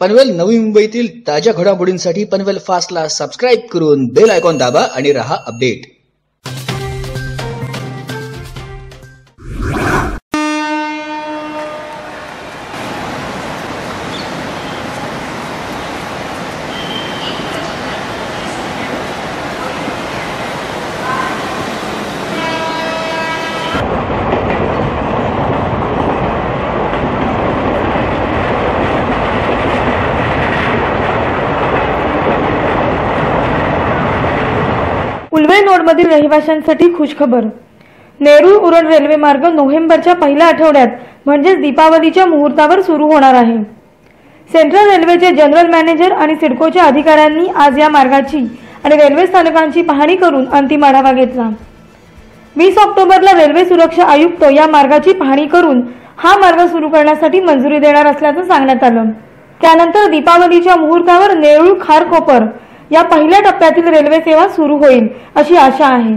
पनवेल नवी मुंबईतील ताज्या घडामोडींसाठी पनवेल फास्टला सबस्क्राईब करून बेल आयकॉन दाबा आणि रहा अपडेट उलवे नोडमधील रहिवाशांसाठी खुशखबर. नेहरू उरण रेल्वे मार्ग नोव्हेंबरच्या पहिल्या आठवड्यात म्हणजेच दीपावलीच्या मुहूर्तावर सुरू होणार आहे. सेंट्रल रेल्वेचे जनरल मॅनेजर आणि सिडकोच्या अधिकाऱ्यांनी आज या मार्गाची आणि रेल्वे स्थानकांची पाहणी करून अंतिम आढावा घेतला. वीस ऑक्टोबरला रेल्वे सुरक्षा आयुक्त या मार्गाची पाहणी करून हा मार्ग सुरू करण्यासाठी मंजुरी देणार असल्याचं सांगण्यात आलं. त्यानंतर दीपावलीच्या मुहूर्तावर नेरूळ खारकोपर या पहिल्या टप्प्यातील रेल्वे सेवा सुरू होईल अशी आशा आहे.